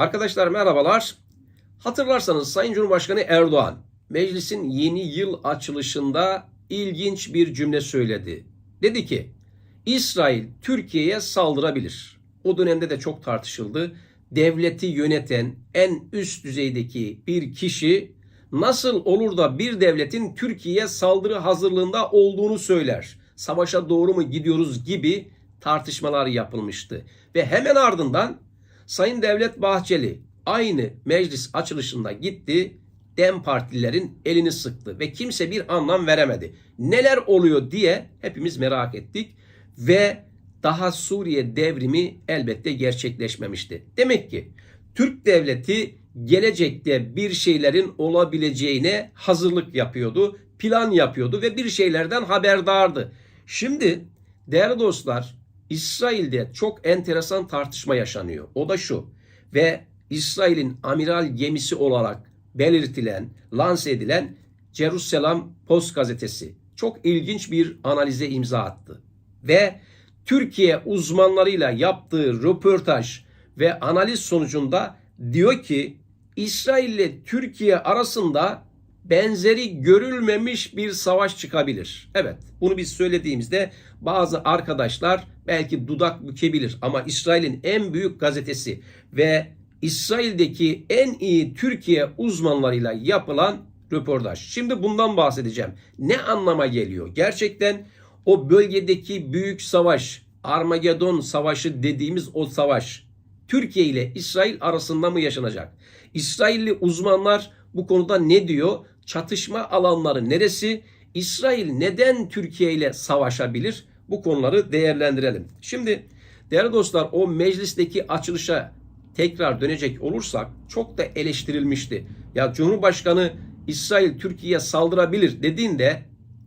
Arkadaşlar merhabalar. Hatırlarsanız Sayın Cumhurbaşkanı Erdoğan meclisin yeni yıl açılışında ilginç bir cümle söyledi. Dedi ki İsrail Türkiye'ye saldırabilir. O dönemde de çok tartışıldı. Devleti yöneten en üst düzeydeki bir kişi nasıl olur da bir devletin Türkiye'ye saldırı hazırlığında olduğunu söyler. Savaşa doğru mu gidiyoruz gibi tartışmalar yapılmıştı. Ve hemen ardından Sayın Devlet Bahçeli aynı meclis açılışında gitti. Dem partililerin elini sıktı ve kimse bir anlam veremedi. Neler oluyor diye hepimiz merak ettik ve daha Suriye devrimi elbette gerçekleşmemişti. Demek ki Türk devleti gelecekte bir şeylerin olabileceğine hazırlık yapıyordu, plan yapıyordu ve bir şeylerden haberdardı. Şimdi değerli dostlar İsrail'de çok enteresan tartışma yaşanıyor. O da şu ve İsrail'in amiral gemisi olarak belirtilen, lanse edilen Jerusalem Post gazetesi çok ilginç bir analize imza attı. Ve Türkiye uzmanlarıyla yaptığı röportaj ve analiz sonucunda diyor ki İsrail ile Türkiye arasında benzeri görülmemiş bir savaş çıkabilir. Evet bunu biz söylediğimizde bazı arkadaşlar belki dudak bükebilir ama İsrail'in en büyük gazetesi ve İsrail'deki en iyi Türkiye uzmanlarıyla yapılan röportaj. Şimdi bundan bahsedeceğim. Ne anlama geliyor? Gerçekten o bölgedeki büyük savaş, Armagedon savaşı dediğimiz o savaş Türkiye ile İsrail arasında mı yaşanacak? İsrailli uzmanlar bu konuda ne diyor? Çatışma alanları neresi? İsrail neden Türkiye ile savaşabilir? Bu konuları değerlendirelim. Şimdi değerli dostlar o meclisteki açılışa tekrar dönecek olursak çok da eleştirilmişti. Ya Cumhurbaşkanı İsrail Türkiye'ye saldırabilir dediğinde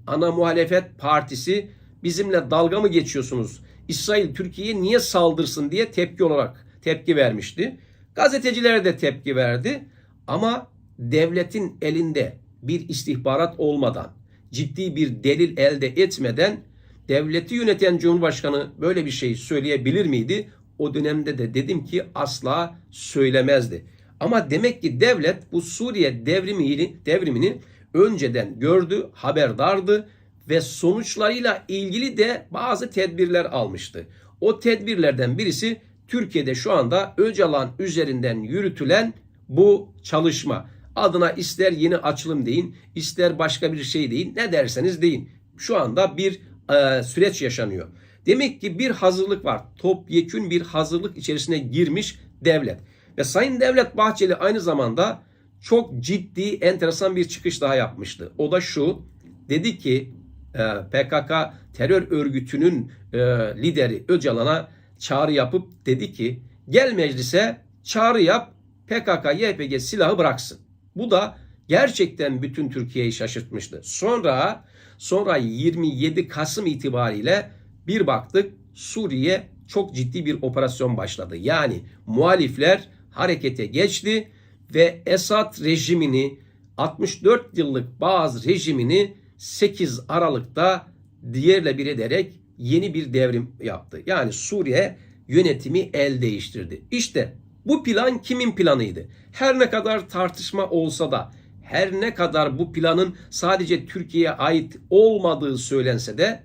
ana muhalefet partisi bizimle dalga mı geçiyorsunuz? İsrail Türkiye'ye niye saldırsın diye tepki olarak tepki vermişti. Gazeteciler de tepki verdi ama devletin elinde bir istihbarat olmadan, ciddi bir delil elde etmeden devleti yöneten Cumhurbaşkanı böyle bir şey söyleyebilir miydi? O dönemde de dedim ki asla söylemezdi. Ama demek ki devlet bu Suriye devrimini, devrimini önceden gördü, haberdardı ve sonuçlarıyla ilgili de bazı tedbirler almıştı. O tedbirlerden birisi Türkiye'de şu anda Öcalan üzerinden yürütülen bu çalışma. Adına ister yeni açılım deyin, ister başka bir şey deyin, ne derseniz deyin. Şu anda bir e, süreç yaşanıyor. Demek ki bir hazırlık var. Topyekün bir hazırlık içerisine girmiş devlet. Ve Sayın Devlet Bahçeli aynı zamanda çok ciddi, enteresan bir çıkış daha yapmıştı. O da şu, dedi ki e, PKK terör örgütünün e, lideri Öcalan'a çağrı yapıp dedi ki gel meclise çağrı yap PKK YPG silahı bıraksın. Bu da gerçekten bütün Türkiye'yi şaşırtmıştı. Sonra sonra 27 Kasım itibariyle bir baktık Suriye çok ciddi bir operasyon başladı. Yani muhalifler harekete geçti ve Esad rejimini 64 yıllık bazı rejimini 8 Aralık'ta diğerle bir ederek yeni bir devrim yaptı. Yani Suriye yönetimi el değiştirdi. İşte bu plan kimin planıydı? Her ne kadar tartışma olsa da her ne kadar bu planın sadece Türkiye'ye ait olmadığı söylense de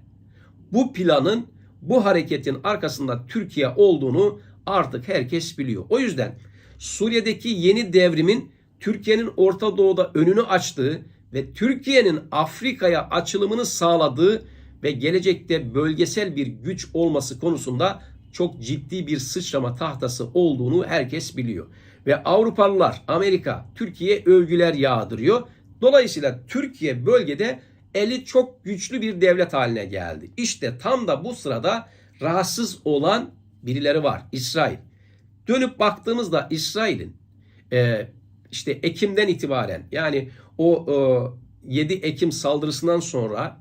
bu planın bu hareketin arkasında Türkiye olduğunu artık herkes biliyor. O yüzden Suriye'deki yeni devrimin Türkiye'nin Orta Doğu'da önünü açtığı ve Türkiye'nin Afrika'ya açılımını sağladığı ve gelecekte bölgesel bir güç olması konusunda çok ciddi bir sıçrama tahtası olduğunu herkes biliyor. Ve Avrupalılar, Amerika, Türkiye övgüler yağdırıyor. Dolayısıyla Türkiye bölgede eli çok güçlü bir devlet haline geldi. İşte tam da bu sırada rahatsız olan birileri var. İsrail. Dönüp baktığımızda İsrail'in e, işte Ekim'den itibaren yani o e, 7 Ekim saldırısından sonra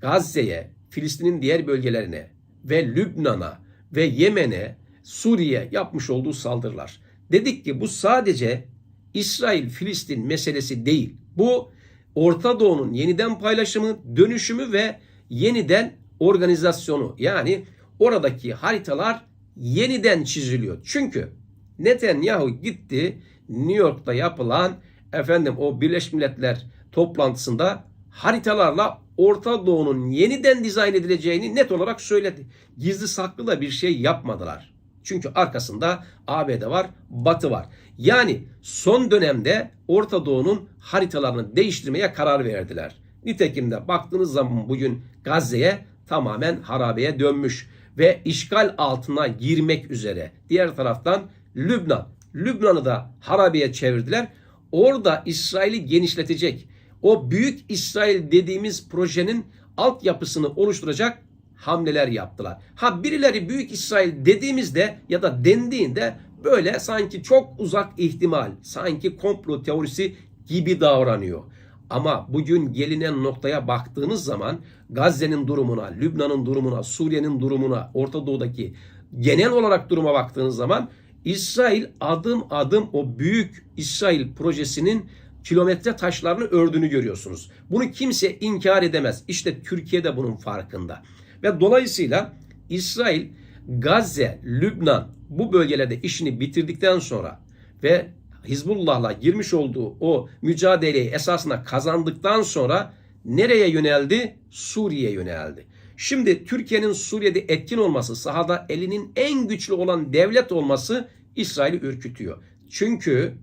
Gazze'ye, Filistin'in diğer bölgelerine ve Lübnan'a ve Yemen'e, Suriye yapmış olduğu saldırılar. Dedik ki bu sadece İsrail-Filistin meselesi değil. Bu Orta Doğu'nun yeniden paylaşımı, dönüşümü ve yeniden organizasyonu. Yani oradaki haritalar yeniden çiziliyor. Çünkü Netanyahu gitti New York'ta yapılan efendim o Birleşmiş Milletler toplantısında haritalarla Orta Doğu'nun yeniden dizayn edileceğini net olarak söyledi. Gizli saklı da bir şey yapmadılar. Çünkü arkasında ABD var, Batı var. Yani son dönemde Orta Doğu'nun haritalarını değiştirmeye karar verdiler. Nitekim de baktığınız zaman bugün Gazze'ye tamamen harabeye dönmüş ve işgal altına girmek üzere. Diğer taraftan Lübnan. Lübnan'ı da harabeye çevirdiler. Orada İsrail'i genişletecek, o büyük İsrail dediğimiz projenin altyapısını oluşturacak hamleler yaptılar. Ha birileri büyük İsrail dediğimizde ya da dendiğinde böyle sanki çok uzak ihtimal, sanki komplo teorisi gibi davranıyor. Ama bugün gelinen noktaya baktığınız zaman Gazze'nin durumuna, Lübnan'ın durumuna, Suriye'nin durumuna, Orta Doğu'daki genel olarak duruma baktığınız zaman İsrail adım adım o büyük İsrail projesinin kilometre taşlarını ördüğünü görüyorsunuz. Bunu kimse inkar edemez. İşte Türkiye de bunun farkında. Ve dolayısıyla İsrail, Gazze, Lübnan bu bölgelerde işini bitirdikten sonra ve Hizbullah'la girmiş olduğu o mücadeleyi esasında kazandıktan sonra nereye yöneldi? Suriye'ye yöneldi. Şimdi Türkiye'nin Suriye'de etkin olması, sahada elinin en güçlü olan devlet olması İsrail'i ürkütüyor. Çünkü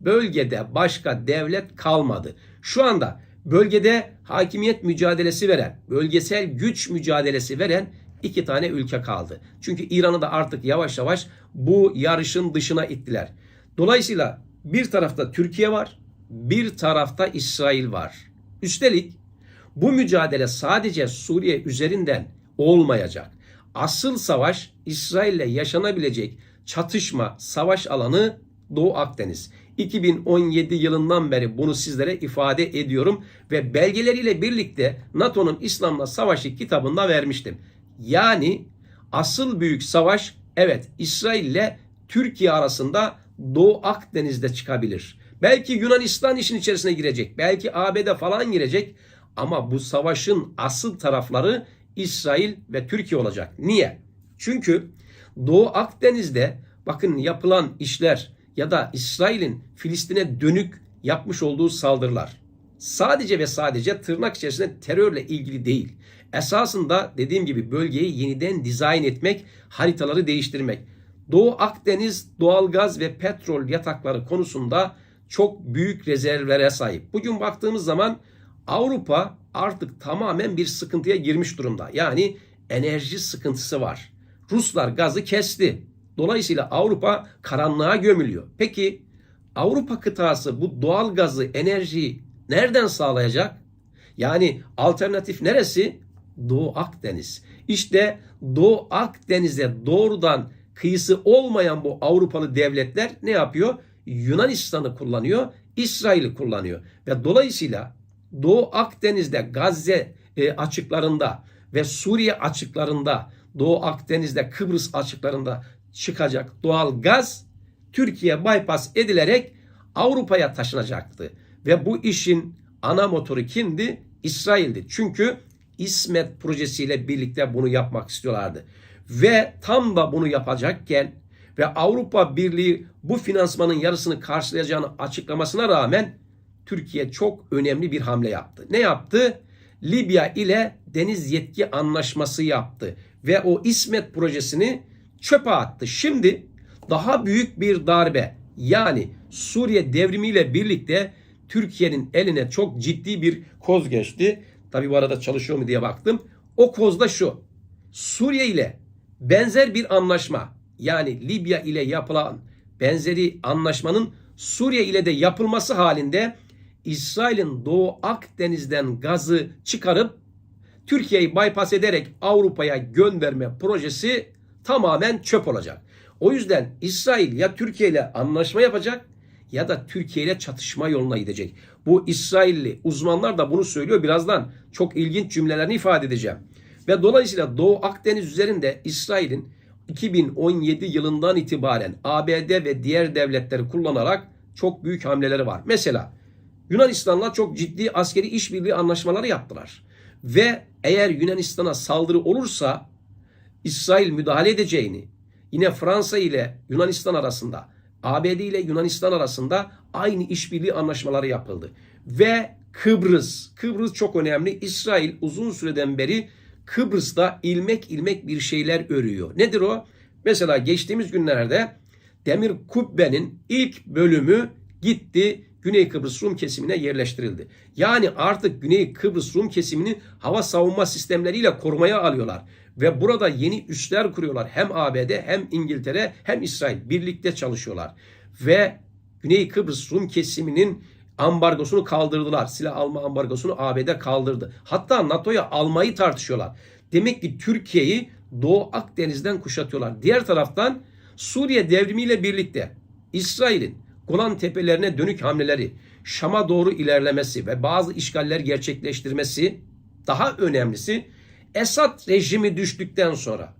bölgede başka devlet kalmadı. Şu anda bölgede hakimiyet mücadelesi veren, bölgesel güç mücadelesi veren iki tane ülke kaldı. Çünkü İran'ı da artık yavaş yavaş bu yarışın dışına ittiler. Dolayısıyla bir tarafta Türkiye var, bir tarafta İsrail var. Üstelik bu mücadele sadece Suriye üzerinden olmayacak. Asıl savaş İsrail'le yaşanabilecek çatışma, savaş alanı Doğu Akdeniz. 2017 yılından beri bunu sizlere ifade ediyorum ve belgeleriyle birlikte NATO'nun İslam'la Savaşı kitabında vermiştim. Yani asıl büyük savaş evet İsrail ile Türkiye arasında Doğu Akdeniz'de çıkabilir. Belki Yunanistan işin içerisine girecek. Belki ABD falan girecek. Ama bu savaşın asıl tarafları İsrail ve Türkiye olacak. Niye? Çünkü Doğu Akdeniz'de bakın yapılan işler ya da İsrail'in Filistin'e dönük yapmış olduğu saldırılar sadece ve sadece tırnak içerisinde terörle ilgili değil. Esasında dediğim gibi bölgeyi yeniden dizayn etmek, haritaları değiştirmek. Doğu Akdeniz doğalgaz ve petrol yatakları konusunda çok büyük rezervlere sahip. Bugün baktığımız zaman Avrupa artık tamamen bir sıkıntıya girmiş durumda. Yani enerji sıkıntısı var. Ruslar gazı kesti. Dolayısıyla Avrupa karanlığa gömülüyor. Peki Avrupa kıtası bu doğal gazı, enerjiyi nereden sağlayacak? Yani alternatif neresi? Doğu Akdeniz. İşte Doğu Akdeniz'e doğrudan kıyısı olmayan bu Avrupalı devletler ne yapıyor? Yunanistan'ı kullanıyor, İsrail'i kullanıyor. Ve dolayısıyla Doğu Akdeniz'de Gazze e, açıklarında ve Suriye açıklarında Doğu Akdeniz'de Kıbrıs açıklarında çıkacak doğal gaz Türkiye bypass edilerek Avrupa'ya taşınacaktı. Ve bu işin ana motoru kimdi? İsrail'di. Çünkü İsmet projesiyle birlikte bunu yapmak istiyorlardı. Ve tam da bunu yapacakken ve Avrupa Birliği bu finansmanın yarısını karşılayacağını açıklamasına rağmen Türkiye çok önemli bir hamle yaptı. Ne yaptı? Libya ile deniz yetki anlaşması yaptı ve o İsmet projesini çöpe attı. Şimdi daha büyük bir darbe yani Suriye devrimiyle birlikte Türkiye'nin eline çok ciddi bir koz geçti. Tabi bu arada çalışıyor mu diye baktım. O koz da şu. Suriye ile benzer bir anlaşma yani Libya ile yapılan benzeri anlaşmanın Suriye ile de yapılması halinde İsrail'in Doğu Akdeniz'den gazı çıkarıp Türkiye'yi bypass ederek Avrupa'ya gönderme projesi tamamen çöp olacak. O yüzden İsrail ya Türkiye ile anlaşma yapacak ya da Türkiye ile çatışma yoluna gidecek. Bu İsrailli uzmanlar da bunu söylüyor. Birazdan çok ilginç cümlelerini ifade edeceğim. Ve dolayısıyla Doğu Akdeniz üzerinde İsrail'in 2017 yılından itibaren ABD ve diğer devletleri kullanarak çok büyük hamleleri var. Mesela Yunanistan'la çok ciddi askeri işbirliği anlaşmaları yaptılar. Ve eğer Yunanistan'a saldırı olursa İsrail müdahale edeceğini yine Fransa ile Yunanistan arasında, ABD ile Yunanistan arasında aynı işbirliği anlaşmaları yapıldı. Ve Kıbrıs, Kıbrıs çok önemli. İsrail uzun süreden beri Kıbrıs'ta ilmek ilmek bir şeyler örüyor. Nedir o? Mesela geçtiğimiz günlerde Demir Kubbe'nin ilk bölümü gitti Güney Kıbrıs Rum kesimine yerleştirildi. Yani artık Güney Kıbrıs Rum kesimini hava savunma sistemleriyle korumaya alıyorlar. Ve burada yeni üsler kuruyorlar. Hem ABD hem İngiltere hem İsrail birlikte çalışıyorlar. Ve Güney Kıbrıs Rum kesiminin ambargosunu kaldırdılar. Silah alma ambargosunu ABD kaldırdı. Hatta NATO'ya almayı tartışıyorlar. Demek ki Türkiye'yi Doğu Akdeniz'den kuşatıyorlar. Diğer taraftan Suriye devrimiyle birlikte İsrail'in Golan tepelerine dönük hamleleri, Şam'a doğru ilerlemesi ve bazı işgaller gerçekleştirmesi daha önemlisi Esad rejimi düştükten sonra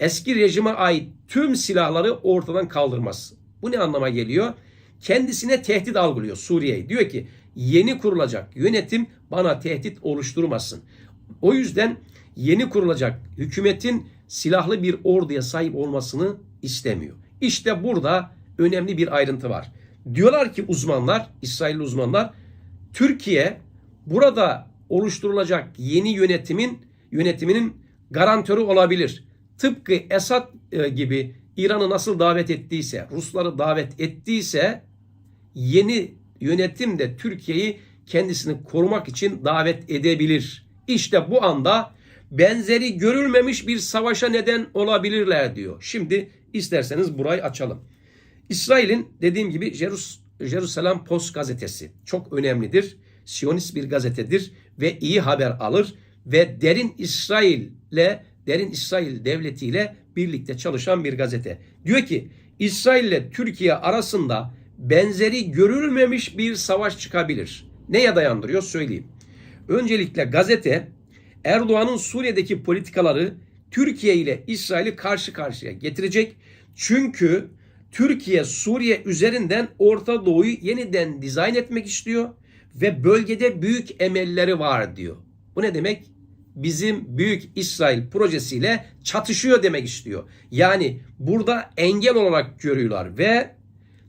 eski rejime ait tüm silahları ortadan kaldırması. Bu ne anlama geliyor? Kendisine tehdit algılıyor Suriye'yi. Diyor ki yeni kurulacak yönetim bana tehdit oluşturmasın. O yüzden yeni kurulacak hükümetin silahlı bir orduya sahip olmasını istemiyor. İşte burada önemli bir ayrıntı var. Diyorlar ki uzmanlar, İsrail uzmanlar, Türkiye burada oluşturulacak yeni yönetimin yönetiminin garantörü olabilir. Tıpkı Esad e, gibi İran'ı nasıl davet ettiyse, Rusları davet ettiyse yeni yönetim de Türkiye'yi kendisini korumak için davet edebilir. İşte bu anda benzeri görülmemiş bir savaşa neden olabilirler diyor. Şimdi isterseniz burayı açalım. İsrail'in dediğim gibi Jerus, Jerusalem Post gazetesi çok önemlidir. Siyonist bir gazetedir ve iyi haber alır ve derin İsrail'le derin İsrail devletiyle birlikte çalışan bir gazete. Diyor ki İsrail ile Türkiye arasında benzeri görülmemiş bir savaş çıkabilir. Neye dayandırıyor söyleyeyim. Öncelikle gazete Erdoğan'ın Suriye'deki politikaları Türkiye ile İsrail'i karşı karşıya getirecek. Çünkü Türkiye Suriye üzerinden Orta Doğu'yu yeniden dizayn etmek istiyor ve bölgede büyük emelleri var diyor. Bu ne demek? Bizim Büyük İsrail projesiyle çatışıyor demek istiyor. Yani burada engel olarak görüyorlar ve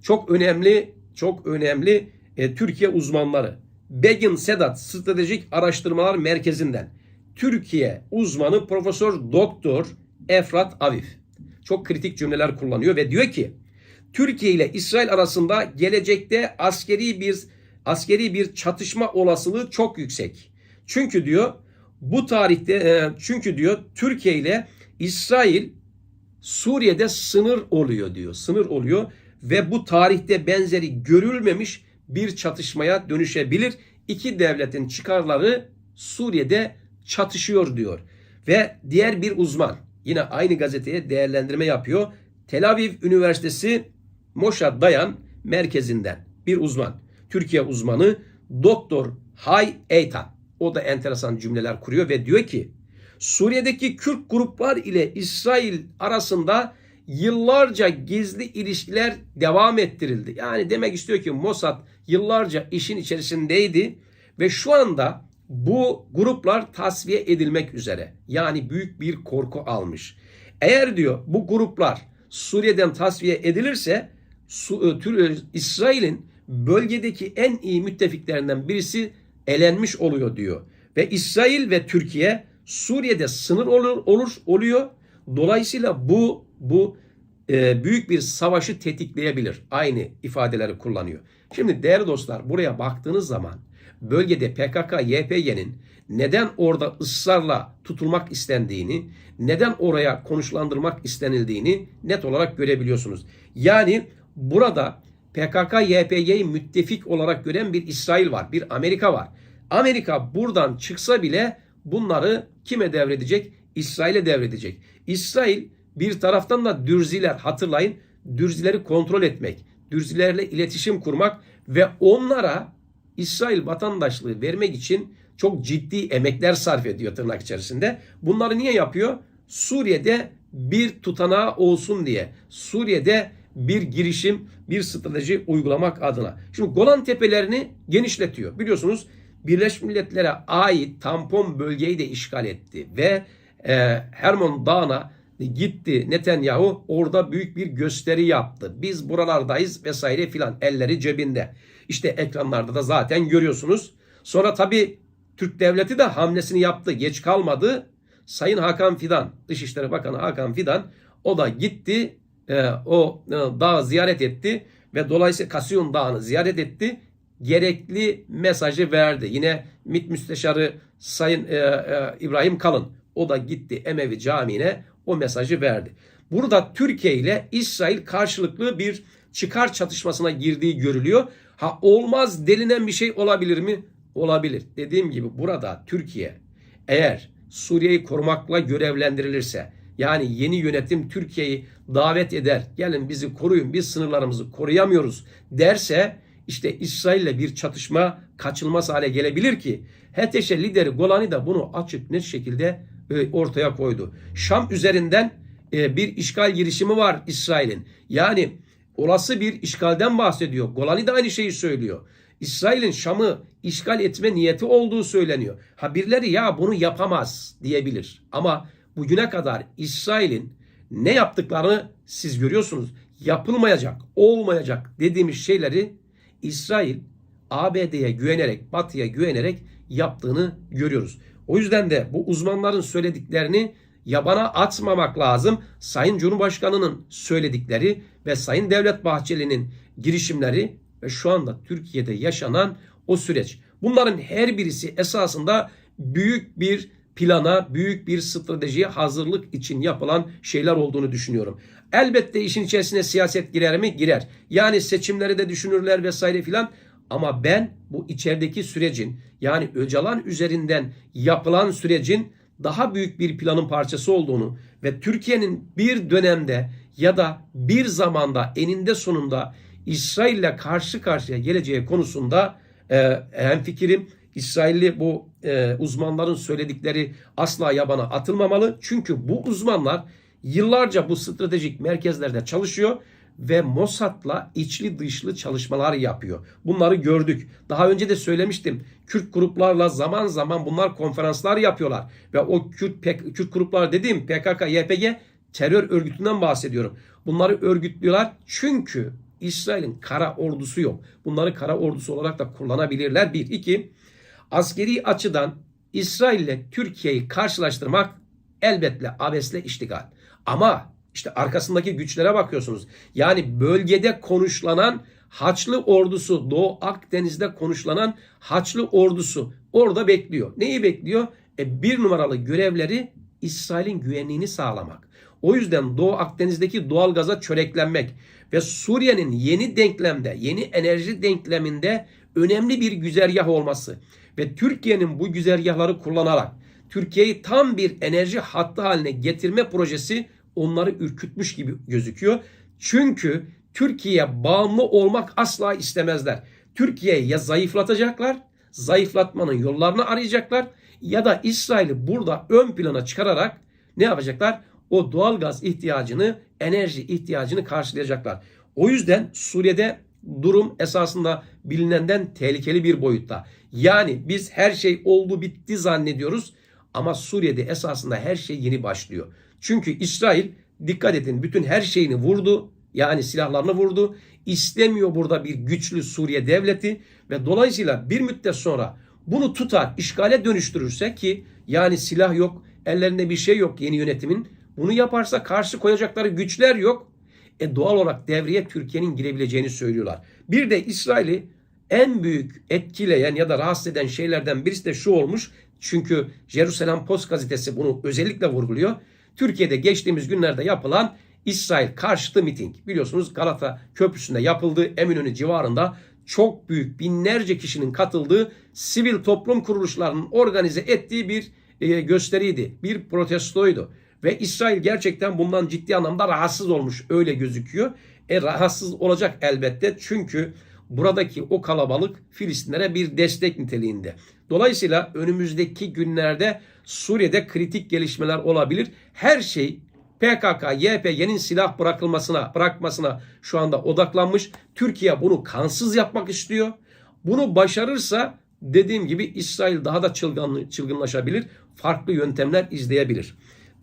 çok önemli çok önemli e, Türkiye uzmanları Begin Sedat Stratejik Araştırmalar Merkezi'nden Türkiye uzmanı Profesör Doktor Efrat Avif çok kritik cümleler kullanıyor ve diyor ki Türkiye ile İsrail arasında gelecekte askeri bir askeri bir çatışma olasılığı çok yüksek. Çünkü diyor bu tarihte e, çünkü diyor Türkiye ile İsrail Suriye'de sınır oluyor diyor. Sınır oluyor ve bu tarihte benzeri görülmemiş bir çatışmaya dönüşebilir. İki devletin çıkarları Suriye'de çatışıyor diyor. Ve diğer bir uzman yine aynı gazeteye değerlendirme yapıyor. Tel Aviv Üniversitesi Moşad Dayan merkezinden bir uzman. Türkiye uzmanı Doktor Hay Eytan. O da enteresan cümleler kuruyor ve diyor ki Suriye'deki Kürt gruplar ile İsrail arasında yıllarca gizli ilişkiler devam ettirildi. Yani demek istiyor ki Mossad yıllarca işin içerisindeydi ve şu anda bu gruplar tasfiye edilmek üzere. Yani büyük bir korku almış. Eğer diyor bu gruplar Suriye'den tasfiye edilirse e, e, İsrail'in bölgedeki en iyi müttefiklerinden birisi elenmiş oluyor diyor. Ve İsrail ve Türkiye Suriye'de sınır olur, olur oluyor. Dolayısıyla bu bu e, büyük bir savaşı tetikleyebilir. Aynı ifadeleri kullanıyor. Şimdi değerli dostlar buraya baktığınız zaman bölgede PKK, YPG'nin neden orada ısrarla tutulmak istendiğini, neden oraya konuşlandırmak istenildiğini net olarak görebiliyorsunuz. Yani burada PKK, YPG'yi müttefik olarak gören bir İsrail var, bir Amerika var. Amerika buradan çıksa bile bunları kime devredecek? İsrail'e devredecek. İsrail bir taraftan da dürziler hatırlayın dürzileri kontrol etmek, dürzilerle iletişim kurmak ve onlara İsrail vatandaşlığı vermek için çok ciddi emekler sarf ediyor tırnak içerisinde. Bunları niye yapıyor? Suriye'de bir tutanağı olsun diye. Suriye'de bir girişim, bir strateji uygulamak adına. Şimdi Golan Tepelerini genişletiyor. Biliyorsunuz Birleşmiş Milletler'e ait tampon bölgeyi de işgal etti ve e, Hermon Dağı'na gitti Netanyahu orada büyük bir gösteri yaptı. Biz buralardayız vesaire filan elleri cebinde. İşte ekranlarda da zaten görüyorsunuz. Sonra tabii Türk devleti de hamlesini yaptı. Geç kalmadı. Sayın Hakan Fidan, Dışişleri Bakanı Hakan Fidan o da gitti e, o e, dağı ziyaret etti ve dolayısıyla Kasyon Dağı'nı ziyaret etti. Gerekli mesajı verdi. Yine MİT Müsteşarı Sayın e, e, İbrahim Kalın o da gitti Emevi Camii'ne o mesajı verdi. Burada Türkiye ile İsrail karşılıklı bir çıkar çatışmasına girdiği görülüyor. Ha olmaz delinen bir şey olabilir mi? Olabilir. Dediğim gibi burada Türkiye eğer Suriye'yi korumakla görevlendirilirse yani yeni yönetim Türkiye'yi davet eder. Gelin bizi koruyun biz sınırlarımızı koruyamıyoruz derse işte İsrail'le bir çatışma kaçılmaz hale gelebilir ki HTŞ lideri Golani da bunu açık net şekilde e, ortaya koydu. Şam üzerinden e, bir işgal girişimi var İsrail'in. Yani olası bir işgalden bahsediyor. Golani de aynı şeyi söylüyor. İsrail'in Şam'ı işgal etme niyeti olduğu söyleniyor. Ha birileri ya bunu yapamaz diyebilir. Ama bugüne kadar İsrail'in ne yaptıklarını siz görüyorsunuz. Yapılmayacak, olmayacak dediğimiz şeyleri İsrail ABD'ye güvenerek, Batı'ya güvenerek yaptığını görüyoruz. O yüzden de bu uzmanların söylediklerini yabana atmamak lazım. Sayın Cumhurbaşkanı'nın söyledikleri ve Sayın Devlet Bahçeli'nin girişimleri ve şu anda Türkiye'de yaşanan o süreç. Bunların her birisi esasında büyük bir plana, büyük bir stratejiye hazırlık için yapılan şeyler olduğunu düşünüyorum. Elbette işin içerisine siyaset girer mi? Girer. Yani seçimleri de düşünürler vesaire filan. Ama ben bu içerideki sürecin yani Öcalan üzerinden yapılan sürecin daha büyük bir planın parçası olduğunu ve Türkiye'nin bir dönemde ya da bir zamanda eninde sonunda İsrail ile karşı karşıya geleceği konusunda e, hem fikrim İsrailli bu e, uzmanların söyledikleri asla yabana atılmamalı. Çünkü bu uzmanlar yıllarca bu stratejik merkezlerde çalışıyor ve Mossad'la içli dışlı çalışmalar yapıyor. Bunları gördük. Daha önce de söylemiştim. Kürt gruplarla zaman zaman bunlar konferanslar yapıyorlar. Ve o Kürt, Kürt gruplar dediğim PKK, YPG terör örgütünden bahsediyorum. Bunları örgütlüyorlar çünkü İsrail'in kara ordusu yok. Bunları kara ordusu olarak da kullanabilirler. Bir, iki, askeri açıdan İsrail ile Türkiye'yi karşılaştırmak elbette abesle iştigal. Ama işte arkasındaki güçlere bakıyorsunuz. Yani bölgede konuşlanan Haçlı ordusu, Doğu Akdeniz'de konuşlanan Haçlı ordusu orada bekliyor. Neyi bekliyor? E, bir numaralı görevleri İsrail'in güvenliğini sağlamak. O yüzden Doğu Akdeniz'deki doğal gaza çöreklenmek ve Suriye'nin yeni denklemde, yeni enerji denkleminde önemli bir güzergah olması ve Türkiye'nin bu güzergahları kullanarak Türkiye'yi tam bir enerji hattı haline getirme projesi onları ürkütmüş gibi gözüküyor. Çünkü Türkiye bağımlı olmak asla istemezler. Türkiye'yi ya zayıflatacaklar, zayıflatmanın yollarını arayacaklar ya da İsrail'i burada ön plana çıkararak ne yapacaklar? O doğal gaz ihtiyacını, enerji ihtiyacını karşılayacaklar. O yüzden Suriye'de durum esasında bilinenden tehlikeli bir boyutta. Yani biz her şey oldu bitti zannediyoruz ama Suriye'de esasında her şey yeni başlıyor. Çünkü İsrail dikkat edin bütün her şeyini vurdu. Yani silahlarını vurdu. İstemiyor burada bir güçlü Suriye devleti ve dolayısıyla bir müddet sonra bunu tutar, işgale dönüştürürse ki yani silah yok, ellerinde bir şey yok yeni yönetimin. Bunu yaparsa karşı koyacakları güçler yok. E doğal olarak devreye Türkiye'nin girebileceğini söylüyorlar. Bir de İsrail'i en büyük etkileyen ya da rahatsız eden şeylerden birisi de şu olmuş. Çünkü Jerusalem Post gazetesi bunu özellikle vurguluyor. Türkiye'de geçtiğimiz günlerde yapılan İsrail karşıtı miting. Biliyorsunuz Galata Köprüsü'nde yapıldığı Eminönü civarında çok büyük binlerce kişinin katıldığı sivil toplum kuruluşlarının organize ettiği bir e, gösteriydi. Bir protestoydu. Ve İsrail gerçekten bundan ciddi anlamda rahatsız olmuş öyle gözüküyor. E rahatsız olacak elbette çünkü buradaki o kalabalık Filistinlere bir destek niteliğinde. Dolayısıyla önümüzdeki günlerde Suriye'de kritik gelişmeler olabilir. Her şey PKK, YPG'nin silah bırakılmasına, bırakmasına şu anda odaklanmış. Türkiye bunu kansız yapmak istiyor. Bunu başarırsa dediğim gibi İsrail daha da çılgın, çılgınlaşabilir. Farklı yöntemler izleyebilir.